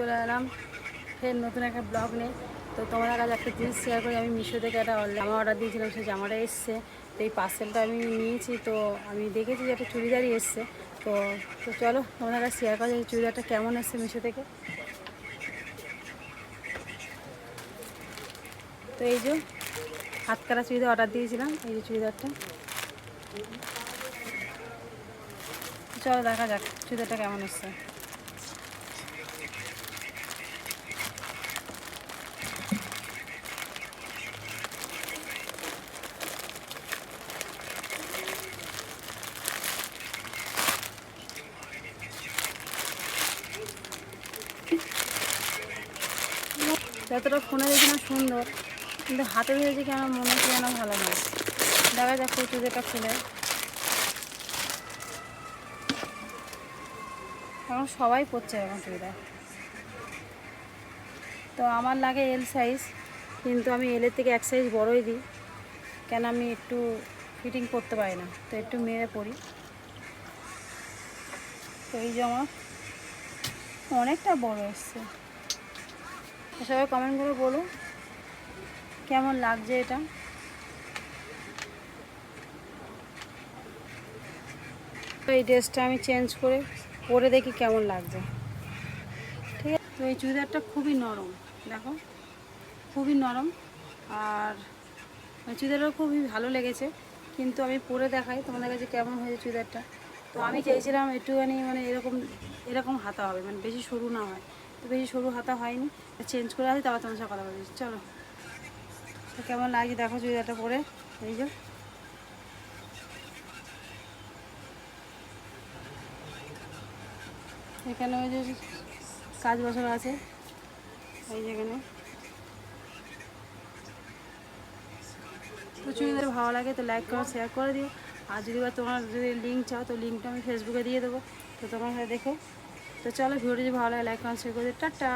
চলে এলাম। ফের নতুন একটা ব্লগ নেই তো তোমাদের কাছে একটা জিনিস শেয়ার করি, আমি মিশো থেকে একটা জামা অর্ডার দিয়েছিলাম, সেই জামাটা এসছে। তো এই পার্সেলটা আমি নিয়েছি, তো আমি দেখেছি যে একটা চুড়িদারই এসছে। তো তো চলো, তোমাদের কাছে শেয়ার করা চুড়িদারটা কেমন এসছে মিশো থেকে। তো এই যে হাতকারা চুড়িদার অর্ডার দিয়েছিলাম, এই যে চুড়িদারটা। চলো দেখা যাক, চুড়িদারটা কেমন এসছে। যতটা ফোনে দেখি না সুন্দর, কিন্তু হাতে ধরেছি কেন মনে হচ্ছে যেন ভালো নয় দেখা যাক চুড়িদারটা খুলে। এখন সবাই পরছে এখন চুড়িদার তো আমার লাগে এল সাইজ কিন্তু আমি এলের থেকে এক সাইজ বড়ই দিই, কেন আমি একটু ফিটিং করতে পারি না, তো একটু মেরে পড়ি। তো এই জামা অনেকটা বড় এসছে। সবাই কমেন্ট করে বলো কেমন লাগছে এটা? তো এই ড্রেসটা আমি চেঞ্জ করে পরে দেখি কেমন লাগছে। ঠিক আছে? তো এই চুড়িদারটা খুবই নরম, দেখো। খুবই নরম। আর চুড়িদারটা খুবই ভালো লেগেছে। কিন্তু আমি পরে দেখাই তোমাদের কাছে কেমন হয়েছে চুড়িদারটা। তো আমি চেয়েছিলাম একটুখানি মানে এরকম এরকম হাতা হবে মানে বেশি সরু না হয়। তো বেশি সরু হাতা হয়নি চেঞ্জ করে আসি, তারপর তোমার সাথে কথা বলছি। চলো। তো কেমন লাগছে দেখো চুড়িদারটা পরে? এই যে। এখানে ওই যে কাজ বছর আছে। এই যেখানে তো চুড়িদার ভালো লাগে, তো লাইক করো শেয়ার করে দিও। আর যদি বা তোমার যদি লিঙ্ক চাও, তো লিঙ্কটা আমি ফেসবুকে দিয়ে দেবো। তো তোমার দেখো। তো চলো ভিডিওটি ভালো লাগে লাইক কমেন্ট শেয়ার করে টাটা!